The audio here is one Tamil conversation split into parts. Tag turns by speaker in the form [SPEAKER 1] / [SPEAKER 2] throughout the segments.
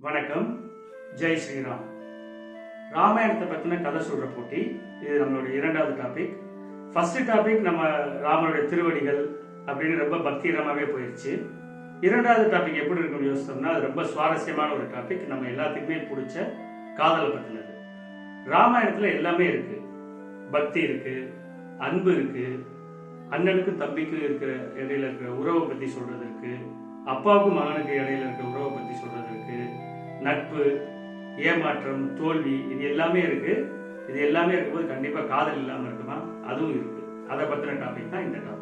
[SPEAKER 1] வணக்கம். ஜெய் ஸ்ரீராம். ராமாயணத்தை பற்றின கதை சொல்கிற போட்டி இது நம்மளுடைய இரண்டாவது டாபிக் ஃபர்ஸ்ட் டாபிக் நம்ம ராமனுடைய திருவடிகள் அப்படின்னு ரொம்ப பக்திகரமாகவே போயிடுச்சு இரண்டாவது டாபிக் எப்படி இருக்குன்னு யோசித்தோம்னா அது ரொம்ப சுவாரஸ்யமான ஒரு டாபிக் நம்ம எல்லாத்துக்குமே பிடிச்ச காதலை பற்றினது ராமாயணத்தில் எல்லாமே இருக்கு. பக்தி இருக்கு அன்பு இருக்கு அண்ணனுக்கும் தம்பிக்கும் இருக்கிற இடையில இருக்கிற உறவை பற்றி சொல்றது இருக்கு அப்பாவுக்கும் மகனுக்கு இடையில இருக்கிற உறவை பற்றி சொல்றது இருக்கு நட்பு ஏமாற்றம் தோல்வி இது எல்லாமே இருக்கு. இது எல்லாமே இருக்கும்போது கண்டிப்பா காதல் இல்லாம இருக்குமா? அதுவும் இருக்கு. அதை பத்தின டாபிக் தான் இந்த டாபிக்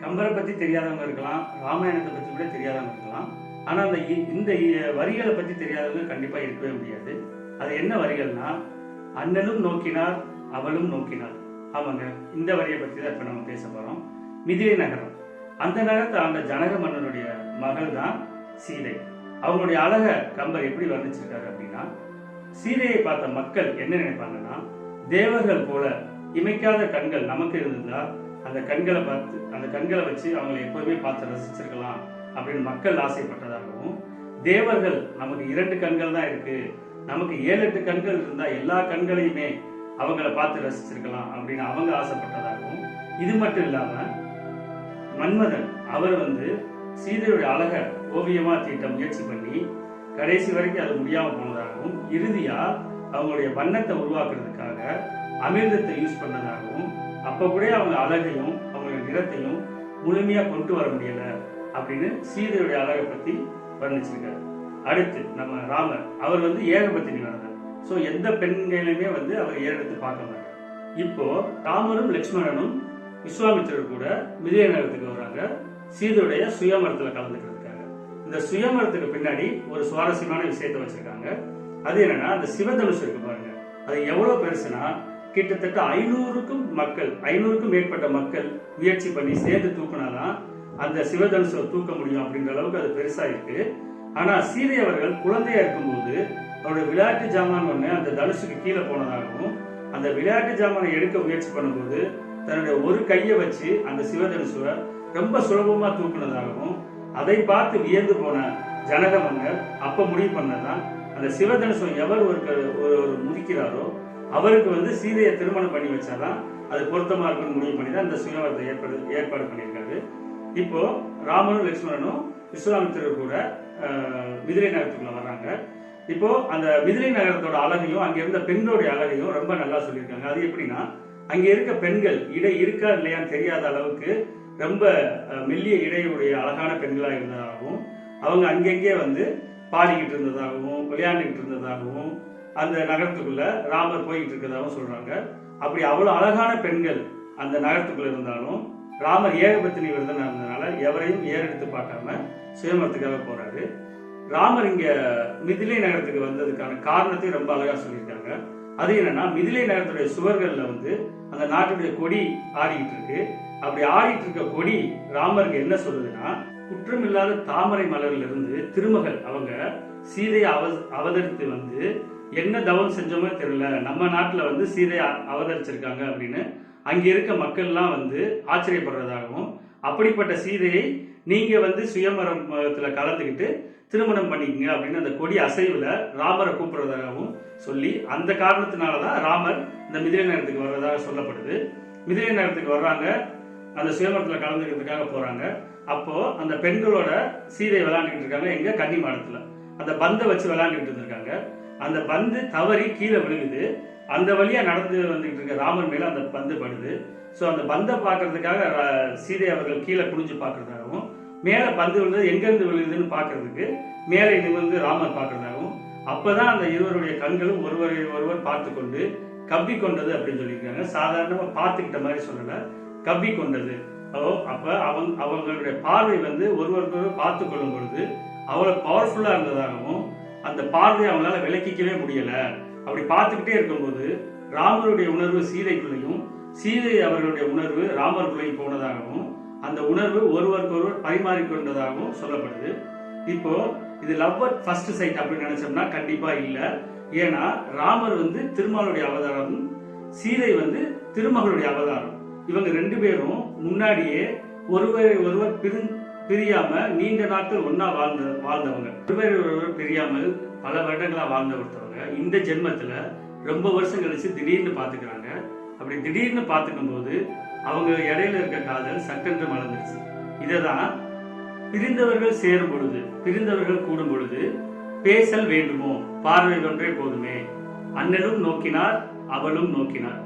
[SPEAKER 1] கம்பரை பத்தி தெரியாதவங்க இருக்கலாம். ராமாயணத்தை பத்தி கூட தெரியாதவங்க இருக்கலாம். ஆனா அந்த இ- இந்த வரிகளை பத்தி தெரியாதவங்க கண்டிப்பா இருக்கவே முடியாது. அது என்ன வரிகள்னா அண்ணனும் நோக்கினார் அவளும் நோக்கினார் ஆமாங்க. இந்த வரியை பத்தி தான் இப்ப நம்ம பேச போறோம். மிதிலை நகரம். அந்த நகரத்தை ஆண்ட ஜனக மன்னனுடைய மகள் தான் சீதை. அவங்களுடைய அழக கம்பர் எப்படி வர்ணிச்சிருக்காரு அப்படின்னா சீதையை பார்த்த மக்கள் என்ன நினைப்பாங்கன்னா தேவர்கள் போல இமைக்காத கண்கள் நமக்கு இருந்திருந்தா அந்த கண்களை பார்த்து அந்த கண்களை வச்சு அவங்களை எப்போதுமே பார்த்து ரசிச்சிருக்கலாம் அப்படின்னு மக்கள் ஆசைப்பட்டதாகவும் தேவர்கள் நமக்கு இரண்டு கண்கள் தான் இருக்கு. நமக்கு ஏழு எட்டு கண்கள் இருந்தா எல்லா கண்களையுமே அவங்கள பார்த்து ரசிச்சிருக்கலாம் அப்படின்னு அவங்க ஆசைப்பட்டதாகவும் இது மட்டும் இல்லாம மன்மதன் அவர் வந்து சீதையுடைய அழக ஓவியமா தீட்ட முயற்சி பண்ணி கடைசி வரைக்கும் அது முடியாம போனதாகவும் இறுதியா அவங்களுடைய வண்ணத்தை உருவாக்குறதுக்காக அமிர்தத்தை யூஸ் பண்ணதாகவும் அப்ப கூட அவங்க அழகையும் அவங்களுடைய நிறத்தையும் முழுமையா கொண்டு வர முடியல அப்படின்னு சீதையுடைய அழகை பத்தி வர்ணிச்சிருக்காரு. அடுத்து நம்ம ராமர். அவர் வந்து ஏகபத்தினி ஸோ எந்த பெண்களையுமே வந்து அவர் ஏறெடுத்து பார்க்க மாட்டார். இப்போ ராமரும் லக்ஷ்மணனும் விஸ்வாமித்திரர் கூட விஜயநகரத்துக்கு வர்றாங்க சீதையுடைய சுயமரத்துல கலந்துக்கிறதுக்காக இந்த சுயமரத்துக்கு பின்னாடி ஒரு சுவாரஸ்யமான விஷயத்த வச்சிருக்காங்க. அது என்னன்னா அந்த சிவதனுஷ் இருக்கு பாருங்க. அது எவ்வளவு பெருசுனா கிட்டத்தட்ட ஐநூறுக்கும் மக்கள் ஐநூறுக்கும் மேற்பட்ட மக்கள் முயற்சி பண்ணி சேர்ந்து தூக்குனாதான் அந்த சிவதனுஷை தூக்க முடியும் அப்படின்ற அளவுக்கு அது பெருசா இருக்கு ஆனா சீதை அவர்கள் குழந்தையா இருக்கும்போது அவருடைய விளையாட்டு ஜாமான் ஒண்ணு அந்த தனுஷுக்கு கீழே போனதாகவும் அந்த விளையாட்டு ஜாமானை எடுக்க முயற்சி பண்ணும்போது தன்னுடைய ஒரு கையை வச்சு அந்த சிவதனுஷுவை ரொம்ப சுலபமா தூக்குனதாகவும் அதை பார்த்து வியந்து போன ஜனக மன்னர் அப்ப முடிவு பண்ணதான் அந்த சிவதனுசம் எவர் ஒரு ஒரு ஒரு முதிக்கிறாரோ அவருக்கு வந்து சீதையை திருமணம் பண்ணி வச்சாதான் அது பொருத்தமா இருக்குன்னு முடிவு பண்ணி தான் இந்த சுயவரத்தை ஏற்பாடு ஏற்பாடு பண்ணியிருக்காரு. இப்போ ராமனும் லக்ஷ்மணனும் விஸ்வாமித்திரர் கூட விதிரை நகரத்துக்குள்ள வர்றாங்க. இப்போ அந்த மிதிலை நகரத்தோட அழகையும் அங்க இருந்த பெண்களுடைய அழகையும் ரொம்ப நல்லா சொல்லியிருக்காங்க. அது எப்படின்னா அங்க இருக்க பெண்கள் இடை இருக்கா இல்லையான்னு தெரியாத அளவுக்கு ரொம்ப மெல்லிய இடையுடைய அழகான பெண்களாக இருந்ததாகவும் அவங்க அங்கங்கே வந்து பாடிக்கிட்டு இருந்ததாகவும் விளையாண்டுக்கிட்டு இருந்ததாகவும் அந்த நகரத்துக்குள்ள ராமர் போய்கிட்டு இருக்கிறதாகவும் சொல்றாங்க. அப்படி அவ்வளோ அழகான பெண்கள் அந்த நகரத்துக்குள்ள இருந்தாலும் ராமர் ஏகபத்தினி விரதனா இருந்ததுனால எவரையும் ஏறெடுத்து பார்க்காம சுயமரத்துக்காக போறாரு. ராமர் இங்க மிதிலை நகரத்துக்கு வந்ததுக்கான காரணத்தையும் ரொம்ப அழகா சொல்லியிருக்காங்க. அது என்னன்னா மிதிலை நகரத்துடைய சுவர்களில் வந்து அந்த நாட்டுடைய கொடி ஆடிக்கிட்டு இருக்கு. அப்படி ஆடிட்டு இருக்க கொடி ராமருக்கு என்ன சொல்லுதுன்னா குற்றமில்லாத தாமரை மலர்ல இருந்து திருமகள் அவங்க சீதையை அவ அவதரித்து வந்து என்ன தவம் செஞ்சோமோ தெரியல நம்ம நாட்டில் வந்து சீதையை அவதரிச்சிருக்காங்க அப்படின்னு அங்கே இருக்க மக்கள்லாம் வந்து ஆச்சரியப்படுறதாகவும் அப்படிப்பட்ட சீதையை நீங்க வந்து சுயமரத்துல கலந்துக்கிட்டு திருமணம் பண்ணிக்கங்க அப்படின்னு அந்த கொடி அசைவுல ராமரை கூப்பிடுறதாகவும் சொல்லி அந்த காரணத்தினாலதான் ராமர் இந்த மிதிலை நேரத்துக்கு வர்றதாக சொல்லப்படுது. மிதிலை நேரத்துக்கு வர்றாங்க. அந்த சுயமரத்துல கலந்துக்கிறதுக்காக போறாங்க. அப்போ அந்த பெண்களோட சீதை விளாண்டுக்கிட்டு இருக்காங்க. எங்க? கன்னி மாடத்துல அந்த பந்தை வச்சு விளாண்டுக்கிட்டு இருந்திருக்காங்க. அந்த பந்து தவறி கீழே விழுகுது. அந்த வழியா நடந்து வந்துட்டு இருக்க ராமர் மேல அந்த பந்து படுது. ஸோ அந்த பந்தை பார்க்கறதுக்காக சீதை அவர்கள் கீழே குனிஞ்சு பார்க்கறதாகவும் மேலே பந்து விழுந்தது எங்கேருந்து விழுகுதுன்னு பார்க்கறதுக்கு மேலே நிமிர்ந்து ராமர் பார்க்கறதாகவும் அப்பதான் அந்த இருவருடைய கண்களும் ஒருவரை ஒருவர் பார்த்து கொண்டு கவ்வி கொண்டது அப்படின்னு சொல்லியிருக்காங்க. சாதாரணமாக பார்த்துக்கிட்ட மாதிரி சொல்லல. கவ்வி கொண்டது. ஓ அப்ப அவங்க அவங்களுடைய பார்வை வந்து ஒருவருக்கு பார்த்து கொள்ளும் பொழுது அவ்வளோ பவர்ஃபுல்லாக இருந்ததாகவும் அந்த பார்வையை அவங்களால விளக்கிக்கவே முடியல. அப்படி பார்த்துக்கிட்டே இருக்கும்போது ராமருடைய உணர்வு சீதைக்குள்ளேயும் சீதை அவர்களுடைய உணர்வு ராமருக்குள்ளேயும் போனதாகவும் அந்த உணர்வு ஒருவருக்கொருவர் பரிமாறிக்கொண்டதாகவும் சொல்லப்படுது. இப்போ இது லவ் அட் ஃபர்ஸ்ட் சைட் அப்படின்னு நினைச்சோம்னா கண்டிப்பா இல்லை. ஏன்னா ராமர் வந்து திருமாலுடைய அவதாரம் சீதை வந்து திருமகளுடைய அவதாரம். இவங்க ரெண்டு பேரும் முன்னாடியே ஒருவரை ஒருவர் பிரிந்து பிரியாம நீண்ட நாட்கள் ஒன்னா வாழ்ந்த வாழ்ந்தவங்க. ஒருவர் ஒருவர் பிரியாமல் பல வருடங்களா வாழ்ந்த ஒருத்தவங்க இந்த ஜென்மத்துல ரொம்ப வருஷம் கழிச்சு திடீர்னு பாத்துக்கிறாங்க. அப்படி திடீர்னு பார்த்துக்கும் போது அவங்க இடையில இருக்க காதல் சட்டென்று மலர்ந்துருச்சு. இததான் பிரிந்தவர்கள் சேரும் பொழுது பிரிந்தவர்கள் கூடும் பொழுது பேசல் வேண்டுமோ? பார்வை ஒன்றே போதுமே. அண்ணனும் நோக்கினார் அவளும் நோக்கினார்.